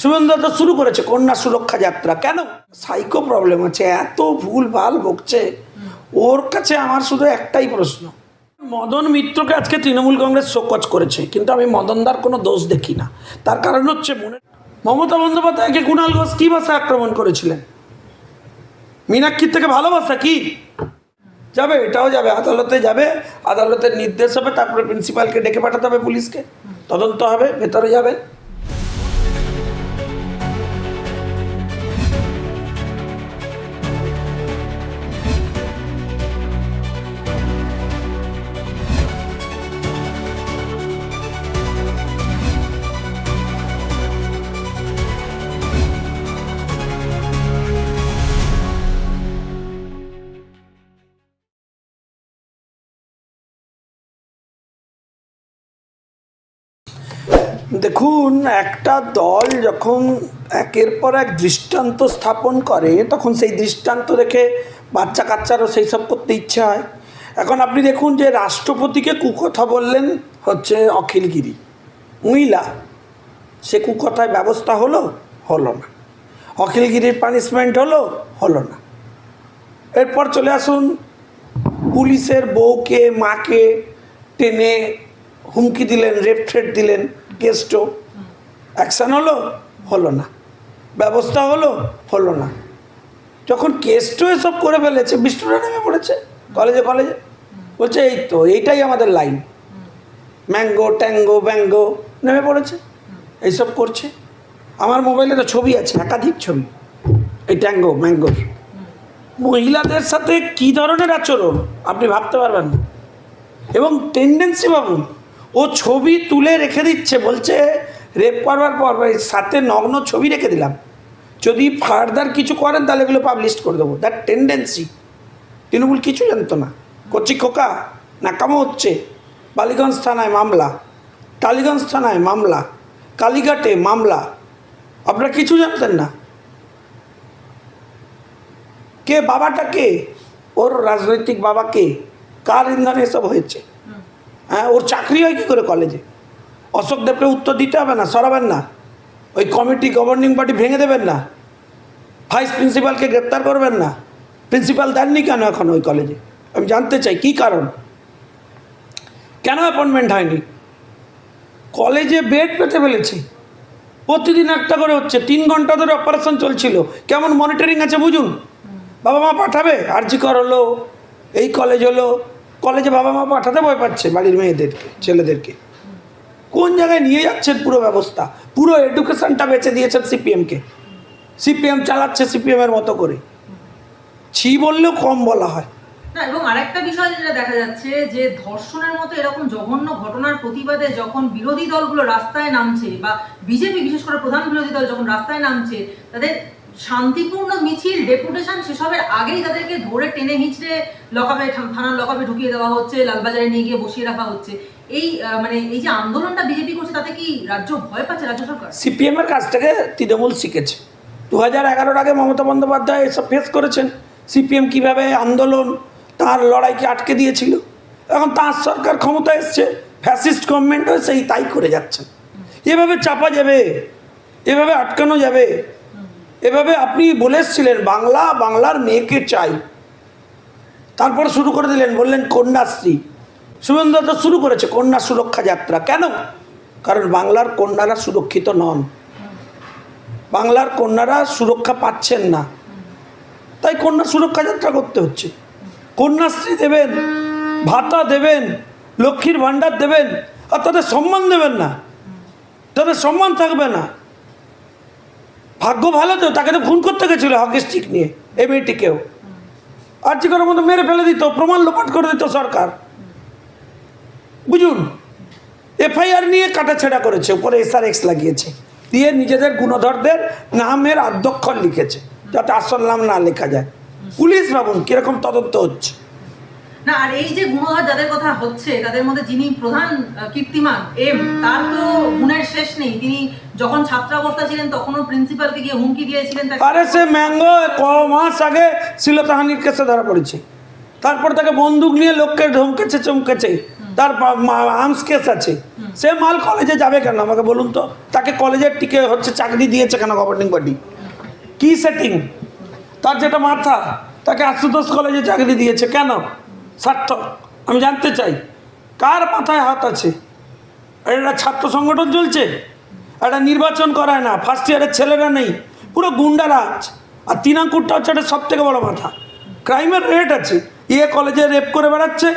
শুভেন্দু শুরু করেছে কন্যা সুরক্ষা যাত্রা। কেন? সাইকো প্রবলেম আছে, এত ভুল ভালো বকছে ওর কাছে আমার শুধু একটাই প্রশ্ন। মদন মিত্রকে আজকে তৃণমূল কংগ্রেস শোকজ করেছে, কিন্তু আমি মদনদার কোনো দোষ দেখি না। তার কারণ হচ্ছে মনে মমতা বন্দ্যোপাধ্যায়কে কুণাল ঘোষ কী ভাষায় আক্রমণ করেছিলেন? মীনাক্ষীর থেকে ভালোবাসা কি? যাবে, এটাও যাবে, আদালতে যাবে, আদালতের নির্দেশ হবে, তারপরে প্রিন্সিপালকে ডেকে পাঠাতে হবে পুলিশকে। তদন্ত হবে, ভেতরে যাবেন দেখুন, একটা দল যখন একের পর এক দৃষ্টান্ত স্থাপন করে, তখন সেই দৃষ্টান্ত দেখে বাচ্চা কাচ্চারও সেই সব করতে ইচ্ছা হয়। এখন আপনি দেখুন যে রাষ্ট্রপতিকে কুকথা বললেন হচ্ছে অখিলগিরি মহিলা, সে কুকথায় ব্যবস্থা হলো? হলো না। অখিলগিরির পানিশমেন্ট হলো? হলো না। এরপর চলে আসুন, পুলিশের বউকে, মাকে টেনে হুমকি দিলেন, রেপ থ্রেট দিলেন। কেস্টো অ্যাকশান হলো হলো না। ব্যবস্থা হলো হলো না। যখন কেস্টো এসব করে ফেলেছে, বিষ্ণুরা নেমে পড়েছে, কলেজে কলেজে। বলছে, এই তো, এইটাই আমাদের লাইন। ম্যাঙ্গো, ট্যাঙ্গো, ব্যাঙ্গো নেমে পড়েছে, এইসব করছে। আমার মোবাইলে তো ছবি আছে, একাধিক ছবি। এই ট্যাঙ্গো, ম্যাঙ্গোর। মহিলাদের সাথে কি ধরনের আচরণ? আপনি ভাবতে পারবেন না। এবং টেন্ডেন্সি ভাবুন ও ছবি তুলে রেখে দিচ্ছে, বলছে, রেপ করবার পর সাথে নগ্ন ছবি রেখে দিলাম। যদি ফার্দার কিছু করেন, তাহলে এগুলো পাবলিশ করে দেবো। দ্যাট টেন্ডেন্সি তৃণমূল কিছু জানতো না। কচি খোকা, নাকামো হচ্ছে। বালিগঞ্জ থানায় মামলা। টালিগঞ্জ থানায় মামলা। কালীঘাটে মামলা। আপনারা কিছু জানতেন না। কে, বাবাটা কে? ওর রাজনৈতিক বাবা কে? কার ইন্ধনে এসব হয়েছে? হ্যাঁ ওর চাকরি হয় কী করে কলেজে অশোক দেবকে উত্তর দিতে হবে না, সরাবেন না। ওই কমিটি গভর্নিং বডি ভেঙে দেবেন না। ভাইস প্রিন্সিপালকে গ্রেপ্তার করবেন না। প্রিন্সিপাল দেননি কেন এখন ওই কলেজে আমি জানতে চাই, কী কারণ? কেন অ্যাপয়েন্টমেন্ট হয়নি? কলেজে বেড পেতে ফেলেছে। প্রতিদিন একটা করে হচ্ছে, তিন ঘণ্টা ধরে অপারেশন চলছিল। কেমন মনিটরিং আছে বুঝুন? বাবা মা পাঠাবে আরজিকর হলো, এই কলেজ হলো কলেজে বাবা মা পাঠাতে ভয় পাচ্ছে বাড়ির মেয়েদেরকে ছেলেদেরকে। কোন জায়গায় নিয়ে যাচ্ছেন পুরো ব্যবস্থা? পুরো এডুকেশনটা বেঁচে দিয়েছেন সিপিএমকে। সিপিএম চালাচ্ছে সিপিএমের মতো করে। ছি বললেও কম বলা হয়। না, এবং আরেকটা বিষয় যেটা দেখা যাচ্ছে, যে ধর্ষণের মতো এরকম জঘন্য ঘটনার প্রতিবাদে যখন বিরোধী দলগুলো রাস্তায় নামছে বা বিজেপি, বিশেষ করে প্রধান বিরোধী দল যখন রাস্তায় নামছে, তাদের শান্তিপূর্ণ মিছিল ডেপুটেশন সেসবের আগেই তাদেরকে ধরে টেনে হিঁচড়ে লকাপে থানার লকাপে ঢুকিয়ে দেওয়া হচ্ছে, লালবাজারে নিয়ে গিয়ে বসিয়ে রাখা হচ্ছে। এই মানে এই যে আন্দোলনটা বিজেপি করছে, তাতে কি রাজ্য ভয় পাচ্ছে, রাজ্য সরকার? সিপিএমের কাছ থেকে তৃণমূল শিখেছে। দু হাজার এগারোর আগে মমতা বন্দ্যোপাধ্যায় এসব ফেস করেছেন। সিপিএম কীভাবে আন্দোলন, তার লড়াইকে আটকে দিয়েছিল। এখন তার সরকার ক্ষমতা এসছে ফ্যাসিস্ট গভর্নমেন্টও সেই তাই করে যাচ্ছে। এভাবে চাপা যাবে, এভাবে আটকানো যাবে এভাবে আপনি বলে এসছিলেন, বাংলা, বাংলার মেয়েকে চাই। তারপর শুরু করে দিলেন, বললেন, কন্যাশ্রী। শুভেন্দু তো শুরু করেছে, কন্যা সুরক্ষা যাত্রা। কেন? কারণ বাংলার কন্যারা সুরক্ষিত নন। বাংলার কন্যারা সুরক্ষা পাচ্ছেন না। তাই কন্যা সুরক্ষা যাত্রা করতে হচ্ছে। কন্যাশ্রী দেবেন, ভাতা দেবেন, লক্ষ্মীর ভাণ্ডার দেবেন, আর তাদের সম্মান দেবেন না। তাদের সম্মান থাকবে না। ভাগ্য ভালো তো, তাকে তো খুন করতে গেছিল হকি স্টিক নিয়ে, এই মেয়েটিকেও। আর যে কোনো মতো মেরে ফেলে দিত, প্রমাণ লোপাট করে দিত সরকার। বুঝুন, এফআইআর নিয়ে কাটাছেড়া করেছে, উপরে এসআর এক্স লাগিয়েছে। দিয়ে নিজেদের গুণধরদের নামের আদ্যক্ষর লিখেছে, যাতে আসল নাম না লেখা যায়। পুলিশ ভাবুন কীরকম তদন্ত হচ্ছে। না আর এই যে গুণধর যাদের কথা হচ্ছে তাদের মধ্যে যিনি প্রধান কীর্তিমান এম তার তো গুণের শেষ নেই। তিনি যখন ছাত্রাবস্থা ছিলেন তখনও প্রিন্সিপালকে গিয়ে হুমকি দিয়েছিলেন আরে সে ম্যাঙ্গো ক মাস আগে শ্লীলতাহানির কেসে ধরা পড়েছে। তারপর তাকে বন্দুক নিয়ে লোককে ধমকেছে চমকেছে। তার আর্মস কেস আছে। সে মাল কলেজে যাবে কেন? আমাকে বলুন তো। তাকে কলেজের টিকে হচ্ছে চাকরি দিয়েছে কেন গভর্নিং বডি কি সেটিং তার যেটা মাথা তাকে আশুতোষ কলেজে চাকরি দিয়েছে কেন? সার্থক। আমি জানতে চাই, কার মাথায় হাত আছে? এটা ছাত্র সংগঠন চলছে, একটা নির্বাচন করায় না ফার্স্ট ইয়ারের ছেলেরা নেই, পুরো গুন্ডারাজ। আর তিনাঙ্কুরটা হচ্ছে এটা সব থেকে বড় মাথা। ক্রাইমের রেট আছে ইয়ে কলেজে রেপ করে বেড়াচ্ছে,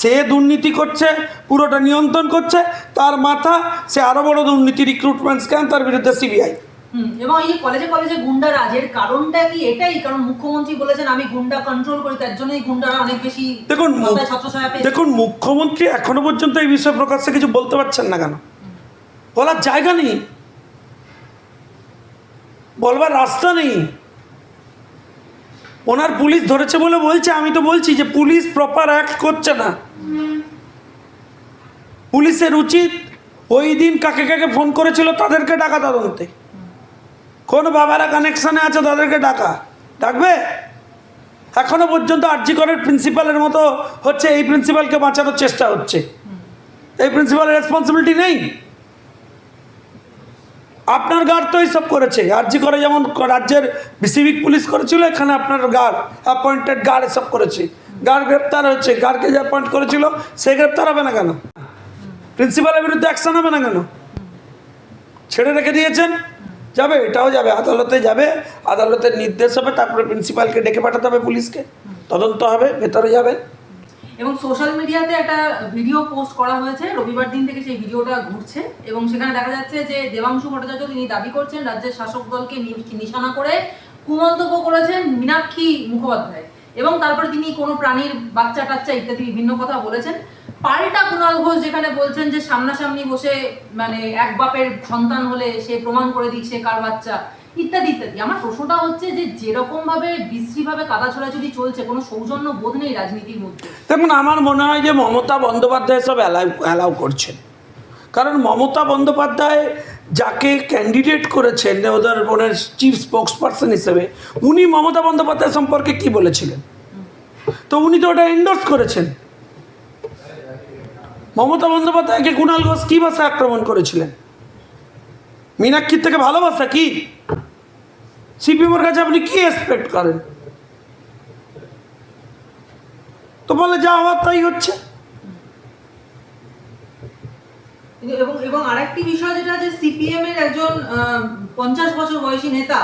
সে দুর্নীতি করছে, পুরোটা নিয়ন্ত্রণ করছে, তার মাথা, সে আরও বড় দুর্নীতি রিক্রুটমেন্ট স্ক্যাম তার বিরুদ্ধে সিবিআই এবং এই যে কলেজে কলেজে গুন্ডা রাজের কারণটা কি এটাই? কারণ মুখ্যমন্ত্রী বলেছেন আমি গুন্ডা কন্ট্রোল করি তার জন্যই গুন্ডারা অনেক বেশি দেখুন দেখুন মুখ্যমন্ত্রী এখনও পর্যন্ত এই বিষয়ে প্রকাশ্যে কিছু বলতে পারছেন না কেন? বলার জায়গা নেই। বলবার রাস্তা নেই। ওনার পুলিশ ধরেছে বলে বলছে আমি তো বলছি যে পুলিশ প্রপার অ্যাক্ট করছে না। পুলিশের উচিত ওই দিন কাকে কাকে ফোন করেছিল তাদেরকে ডাকা তদন্তে। কোন বাবারা কানেকশানে আছে, তাদেরকে ডাকা। ডাকবে? এখনও পর্যন্ত আরজি করের প্রিন্সিপালের মতো হচ্ছে, এই প্রিন্সিপালকে বাঁচানোর চেষ্টা হচ্ছে। এই প্রিন্সিপালের রেসপন্সিবিলিটি নেই। আপনার গার্ড তো এইসব করেছে। আরজি করে যেমন রাজ্যের সিভিক পুলিশ করেছিল, এখানে আপনার গার্ড অ্যাপয়েন্টেড গার্ড এসব করেছে। গার্ড গ্রেপ্তার হয়েছে। গার্ডকে যে অ্যাপয়েন্ট করেছিল, সে গ্রেপ্তার হবে না কেন? প্রিন্সিপালের বিরুদ্ধে অ্যাকশন হবে না কেন? ছেড়ে রেখে দিয়েছেন? যাবে, এটাও যাবে, আদালতে যাবে আদালতের নির্দেশ হবে, তারপরে প্রিন্সিপালকে ডেকে পাঠাতে হবে পুলিশকে। তদন্ত হবে, ভেতরে যাবেন এবং সোশ্যাল মিডিয়াতে একটা ভিডিও পোস্ট করা হয়েছে, রবিবার দিন থেকে সেই ভিডিওটা ঘুরছে এবং সেখানে দেখা যাচ্ছে যে দেবাংশু ভট্টাচার্য তিনি দাবি করছেন, রাজ্যের শাসক দলকে নিশানা করে কুমন্তব্য করেছেন মীনাক্ষী মুখোপাধ্যায়। এবং তারপরে তিনি কোনো প্রাণীর বাচ্চা টাচ্চা ইত্যাদি বিভিন্ন কথা বলেছেন। পাল্টা কুণাল ঘোষ যেখানে বলছেন যে সামনাসামনি বসে মানে এক বাপের সন্তান হলে সে প্রমাণ করে সে কার বাচ্চা, ইত্যাদি ইত্যাদি। আমার প্রশ্নটা হচ্ছে যে যেরকম ভাবে বিশ্রীভাবে কাদা ছোড়াছুড়ি চলছে, কোনো সৌজন্য বোধ নেই রাজনীতির মধ্যে। দেখুন, আমার মনে হয় যে মমতা বন্দ্যোপাধ্যায় সব অ্যালাউ অ্যালাউ করছেন। কারণ মমতা বন্দ্যোপাধ্যায় যাকে ক্যান্ডিডেট করেছেন ওদের ওনার চিফ স্পোক্স পার্সন হিসেবে, উনি মমতা বন্দ্যোপাধ্যায় সম্পর্কে কি বলেছিলেন? তো উনি তো ওটা এন্ডোর্স করেছেন। মমতা বন্দ্যোপাধ্যায়কে কুণাল ঘোষ কী ভাষায় আক্রমণ করেছিলেন? মীনাক্ষীর থেকে ভালোবাসা কি? সিপিএমের কাছে আপনি কি এক্সপেক্ট করেন? তো বলে যা হওয়ার তাই হচ্ছে। এবং এবং আরেকটি বিষয় যেটা যে সিপিএম এর একজন পঞ্চাশ বছর বয়সী নেতা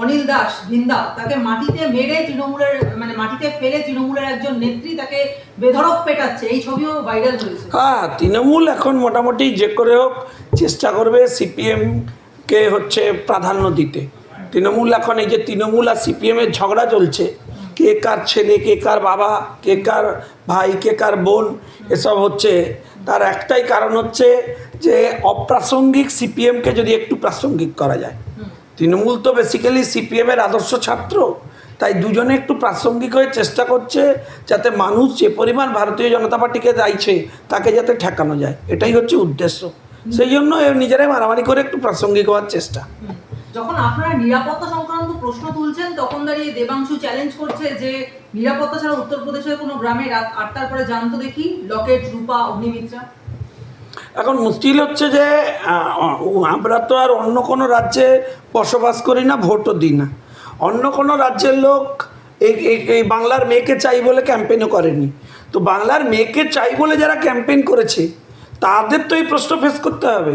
অনিল দাস, ভিন্দা, তাকে মাটিতে মেরে তৃণমূলের মানে মাটিতে ফেলে তৃণমূলের একজন নেত্রী তাকে বেধড়ক পেটাচ্ছে। এই ছবিও ভাইরাল হয়েছে। হ্যাঁ তৃণমূল এখন মোটামুটি যে করে হোক চেষ্টা করবে সিপিএমকে হচ্ছে প্রাধান্য দিতে। তৃণমূল এখন এই যে তৃণমূল আর সিপিএমের ঝগড়া চলছে, কে কার ছেলে, কে কার বাবা, কে কার ভাই, কে কার বোন, এসব হচ্ছে। তার একটাই কারণ হচ্ছে যে অপ্রাসঙ্গিক সিপিএমকে যদি একটু প্রাসঙ্গিক করা যায়। তৃণমূল তো বেসিক্যালি সিপিএমের আদর্শ ছাত্র। তাই দুজনে একটু প্রাসঙ্গিক হয়ে চেষ্টা করছে যাতে মানুষ যে পরিমাণ ভারতীয় জনতা পার্টিকে চাইছে তাকে যাতে ঠেকানো যায়। এটাই হচ্ছে উদ্দেশ্য। সেই জন্য নিজেরাই মারামারি করে একটু প্রাসঙ্গিক হওয়ার চেষ্টা। যখন আপনারা নিরাপত্তা সংক্রান্ত প্রশ্ন তুলছেন তখন দাঁড়িয়ে দেবাংশু চ্যালেঞ্জ করছে যে নিরাপত্তা ছাড়া উত্তরপ্রদেশের কোনো গ্রামে রাত আটটার পরে জানতো দেখি লকেট রূপা অগ্নিমিত্রা। এখন মুশকিল হচ্ছে যে আমরা তো আর অন্য কোনো রাজ্যে বসবাস করি না, ভোটও দিই না। অন্য কোনো রাজ্যের লোক এই বাংলার মেয়েকে চাই বলে ক্যাম্পেইনও করেনি। তো বাংলার মেয়েকে চাই বলে যারা ক্যাম্পেইন করেছে, তাদের তো এই প্রশ্ন ফেস করতে হবে।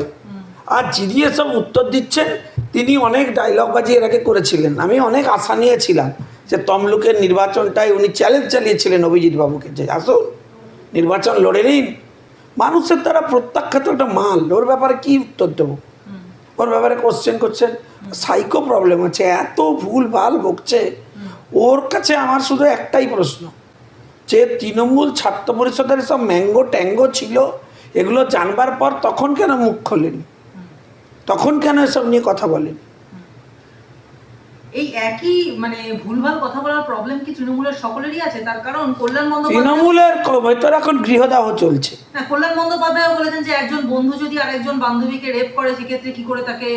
আর যিনি এসব উত্তর দিচ্ছেন, তিনি অনেক ডায়লগ বাজি এর আগে করেছিলেন। আমি অনেক আশা নিয়েছিলাম যে তমলুকের নির্বাচনটাই উনি চ্যালেঞ্জ চালিয়েছিলেন অভিজিৎ বাবুকে যে, আসুন, নির্বাচন লড়ে নিন। মানুষের দ্বারা প্রত্যাখ্যাত একটা মাল, ওর ব্যাপারে কী উত্তর দেবো? ওর ব্যাপারে কোশ্চেন করছেন। সাইকো প্রবলেম আছে এত ভুল ভালো ভুগছে। ওর কাছে আমার শুধু একটাই প্রশ্ন, যে তৃণমূল ছাত্র পরিষদের সব ম্যাঙ্গো ট্যাঙ্গো ছিল, এগুলো জানবার পর তখন কেন মুখ খোলেন তখন কেন এসব নিয়ে কথা বলেন এই একই মানে ভুলভাল কথা বলার প্রবলেম কি তৃণমূলের সকলেরই আছে? তার কারণ কল্যাণ বন্দ্যোপাধ্যায় তৃণমূলের ক- এখন গৃহদাহ চলছে। হ্যাঁ কল্যাণ বন্দ্যোপাধ্যায় বলেছেন যে একজন বন্ধু যদি আরেকজন বান্ধবীকে রেপ করে সেক্ষেত্রে কি করে তাকে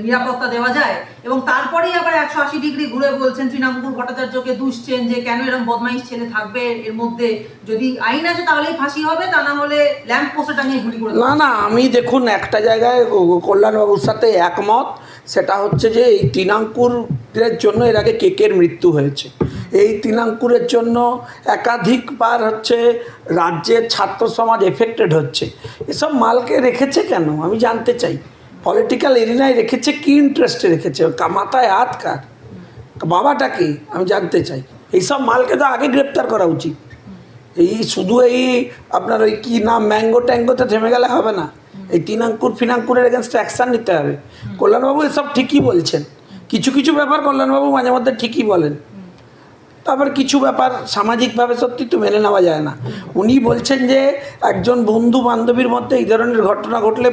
নিরাপত্তা দেওয়া যায়? এবং তারপরেই আবার একশো আশি ডিগ্রি ঘুরে বলছেন তৃণমূল ভট্টাচার্যকে দুষছেন যে কেন এরকম বদমাইশ ছেলে থাকবে এর মধ্যে। যদি আইন আছে তাহলেই ফাঁসি হবে তা না হলে ল্যাম্প পোস্টে টাঙিয়ে গুলি করে না না আমি দেখুন একটা জায়গায় কল্যাণবাবুর সাথে একমত। সেটা হচ্ছে যে এই তৃণাঙ্কুরের জন্য এর আগে কেকের মৃত্যু হয়েছে। এই তৃণাঙ্কুরের জন্য একাধিকবার হচ্ছে রাজ্যের ছাত্র সমাজ এফেক্টেড হচ্ছে। এসব মালকে রেখেছে কেন? আমি জানতে চাই। পলিটিক্যাল এরিনায় রেখেছে কি ইন্টারেস্টে রেখেছে? মাথায় হাত কার? বাবাটা কি? আমি জানতে চাই। এইসব মালকে তো আগে গ্রেপ্তার করা উচিত। এই শুধু এই আপনার ওই কী নাম ম্যাঙ্গো ট্যাঙ্গোতে থেমে গেলে হবে না? এই তিনাঙ্কুর, ফিনাঙ্কুরের এগেনস্ট অ্যাকশান নিতে হবে। কল্যাণবাবু এসব ঠিকই বলছেন। কিছু কিছু ব্যাপার কল্যাণবাবু মাঝে মধ্যে ঠিকই বলেন। তারপর কিছু ব্যাপার সামাজিকভাবে সত্যি তো মেনে নেওয়া যায় না। উনি বলছেন যে, একজন বন্ধু বান্ধবীর মধ্যে এই ধরনের ঘটনা ঘটলে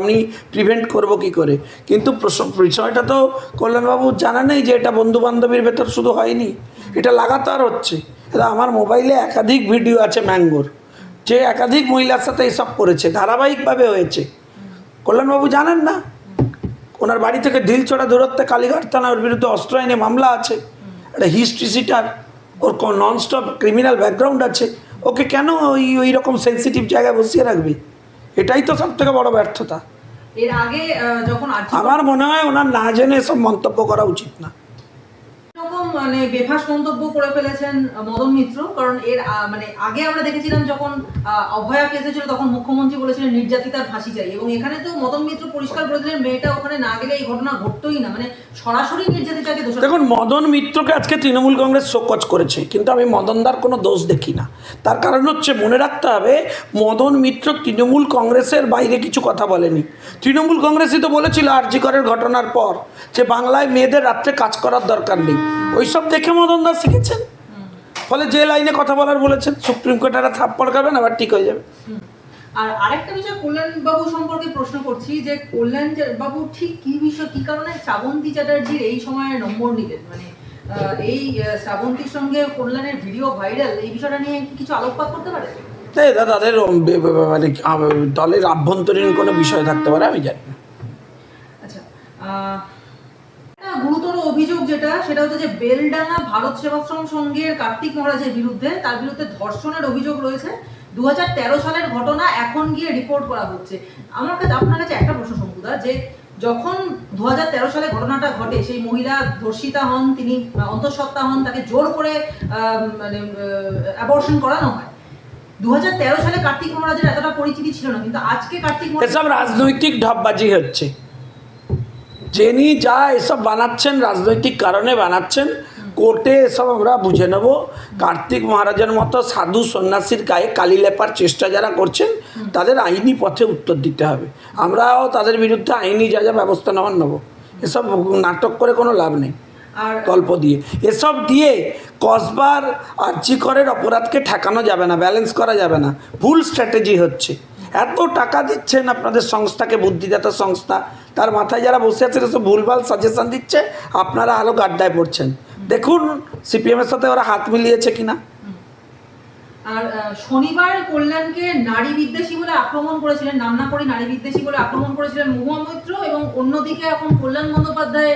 আমি প্রিভেন্ট করব কি করে? কিন্তু বিষয়টা তো কল্যাণবাবু জানা নেই যে এটা বন্ধু বান্ধবীর ভেতর শুধু হয়নি। এটা লাগাতার হচ্ছে। আমার মোবাইলে একাধিক ভিডিও আছে ম্যাঙ্গোর। যে একাধিক মহিলার সাথে এসব করেছে ধারাবাহিকভাবে হয়েছে। কল্যাণবাবু জানেন না? ওনার বাড়ি থেকে ঢিলছড়া দূরত্বে কালীঘাট থানা ওর বিরুদ্ধে অস্ত্র আইনে মামলা আছে। একটা হিস্ট্রি সিটার ওর নন স্টপ ক্রিমিনাল ব্যাকগ্রাউন্ড আছে। ওকে কেন ওই ওই রকম সেন্সিটিভ জায়গায় বসিয়ে রাখবি? এটাই তো সব থেকে বড় ব্যর্থতা। এর আগে যখন আমার মনে হয় ওনার না জেনে এসব মন্তব্য করা উচিত না। মানে বেফাস মন্তব্য করে ফেলেছেন মদন মিত্র। কারণ এর মানে আগে আমরা দেখেছিলাম যখন অভয়া কেসে ছিল তখন মুখ্যমন্ত্রী বলেছিলেন নির্যাতিতার ফাঁসি চাই। এবং এখানে তো মদন মিত্র পরিষ্কার করে দিলেন মেয়েটা ওখানে না গেলে এই ঘটনা ঘটতোই না। মানে সরাসরি নির্যাতিতাকে দোষ দেখুন মদন মিত্রকে আজকে তৃণমূল কংগ্রেস শোকজ করেছে কিন্তু আমি মদনদার কোনো দোষ দেখি না। তার কারণ হচ্ছে মনে রাখতে হবে মদন মিত্র তৃণমূল কংগ্রেসের বাইরে কিছু কথা বলেনি। তৃণমূল কংগ্রেসই তো বলেছিল আরজিকরের ঘটনার পর যে বাংলায় মেয়েদের রাত্রে কাজ করার দরকার নেই। ওইসব দেখে মদন দাস শিখেছেন। ফলে যে লাইনে কথা বলার বলেছেন সুপ্রিম কোর্ট একটা থাপ্পড় খাবেন আবার ঠিক হয়ে যাবে। আর আরেকটা বিষয় কল্যাণ বাবু সম্পর্কে প্রশ্ন করছি যে কল্যাণ বাবু ঠিক কি বিষয় কি কারণে শ্রাবন্তী চ্যাটার্জির এই সময়ে নম্বর নিলেন? মানে এই শ্রাবন্তীর সঙ্গে কল্যাণের ভিডিও ভাইরাল এই বিষয়টা নিয়ে কি কিছু আলোকপাত করতে পারে? তাই এটা তাদের মানে দলের আভ্যন্তরীণ কোনো বিষয় থাকতে পারে আমি জানি না। আচ্ছা আহ, একটা গুরুতর অভিযোগ যেটা, সেটা হচ্ছে যে বেলডাঙ্গা ভারত সেবাশ্রম সংঘের কার্তিক মহারাজের বিরুদ্ধে, তার বিরুদ্ধে ধর্ষণের অভিযোগ রয়েছে। দু সালের ঘটনা এখন গিয়ে রিপোর্ট করা হচ্ছে। আমার কাছে, আপনার কাছে একটা প্রশ্ন শঙ্কুদা, যে যখন দু সালে ঘটনাটা ঘটে, সেই মহিলা ধর্ষিতা হন, তিনি অন্তঃসত্ত্বা হন, তাকে জোর করে মানে অ্যাবর্শন করানো হয়। দু হাজার তেরো সালে কার্তিক মহারাজের এতটা পরিচিতি ছিল না, কিন্তু আজকে কার্তিক রাজনৈতিক ঢপবাজি হচ্ছে। যিনি যা এসব বানাচ্ছেন রাজনৈতিক কারণে বানাচ্ছেন কোর্টে এসব আমরা বুঝে নেব। কার্তিক মহারাজের মতো সাধু সন্ন্যাসীর গায়ে কালি লেপার চেষ্টা যারা করছেন তাদের আইনি পথে উত্তর দিতে হবে। আমরাও তাদের বিরুদ্ধে আইনি যা যা ব্যবস্থা নেওয়ার নেব। এসব নাটক করে কোনো লাভ নেই। আর গল্প দিয়ে। এসব দিয়ে কসবার আর্যিকরের অপরাধকে ঠেকানো যাবে না ব্যালেন্স করা যাবে না। ভুল স্ট্র্যাটেজি হচ্ছে। এত টাকা দিচ্ছেন আপনাদের সংস্থাকে বুদ্ধিদাতা সংস্থা তার মাথায় যারা বসে আছে এসব ভুলভাল সাজেশন দিচ্ছে। আপনারা আরও গাড্ডায় পড়ছেন। দেখুন সিপিএমের সাথে ওরা হাত মিলিয়েছে কিনা। আর শনিবার কল্যাণকে নারী বিদ্বেষী বলে আক্রমণ করেছিলেন নাম না করে নারী বিদ্বেষী বলে আক্রমণ করেছিলেন মহুয়া মৈত্র এবং অন্যদিকে এখন কল্যাণ বন্দ্যোপাধ্যায়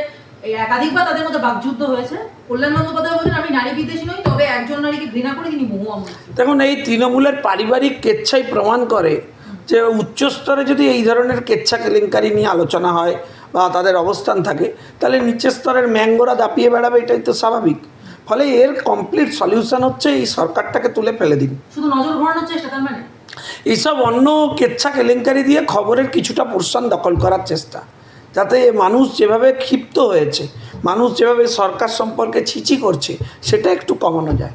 একাধিকবার তাদের মধ্যে বাকযুদ্ধ হয়েছে। কল্যাণ বন্দ্যোপাধ্যায় বলছেন আমি নারী বিদ্বেষী নই তবে একজন নারীকে ঘৃণা করি তিনি মহুয়া দেখুন এই তৃণমূলের পারিবারিক কেচ্ছাই প্রমাণ করে যে উচ্চস্তরে যদি এই ধরনের কেচ্ছা কেলেঙ্কারি নিয়ে আলোচনা হয় বা তাদের অবস্থান থাকে তাহলে নিচের স্তরের ম্যাঙ্গোরা দাপিয়ে বেড়াবে এটাই তো স্বাভাবিক। ফলে এর কমপ্লিট সলিউশন হচ্ছে এই সরকারটাকে তুলে ফেলে দিন। মানে? এইসব অন্য কেচ্ছা কেলেঙ্কারি দিয়ে খবরের কিছুটা পোর্শন দখল করার চেষ্টা। যাতে মানুষ যেভাবে ক্ষিপ্ত হয়েছে মানুষ যেভাবে সরকার সম্পর্কে ছিচি করছে সেটা একটু কমানো যায়।